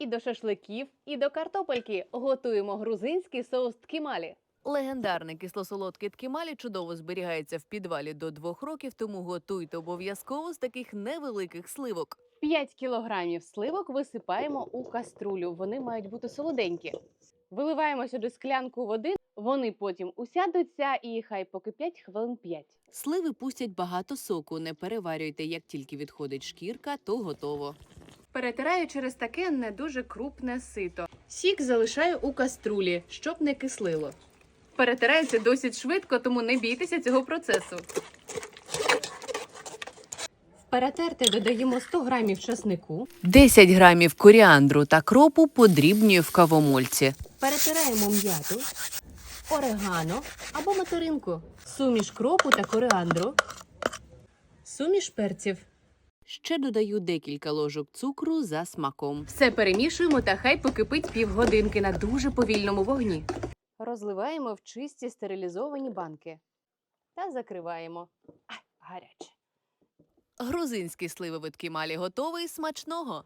І до шашликів, і до картопельки готуємо грузинський соус ткімалі. Легендарний кисло-солодкий ткімалі чудово зберігається в підвалі до двох років, тому готуйте обов'язково з таких невеликих сливок. 5 кілограмів сливок висипаємо у каструлю. Вони мають бути солоденькі. Виливаємо сюди склянку води. Вони потім усядуться і хай покипять хвилин 5. Сливи пустять багато соку. Не переварюйте, як тільки відходить шкірка, то готово. Перетираю через таке не дуже крупне сито. Сік залишаю у каструлі, щоб не кислило. Перетирається досить швидко, тому не бійтеся цього процесу. В перетерте додаємо 100 грамів часнику, 10 грамів коріандру та кропу подрібнюю в кавомольці. перетираємо м'яту, орегано або материнку, суміш кропу та коріандру, суміш перців. Ще додаю декілька ложок цукру за смаком. Все перемішуємо та хай покипить півгодинки на дуже повільному вогні. Розливаємо в чисті стерилізовані банки та закриваємо. А, гаряче. Грузинський сливовий малі готовий смачного.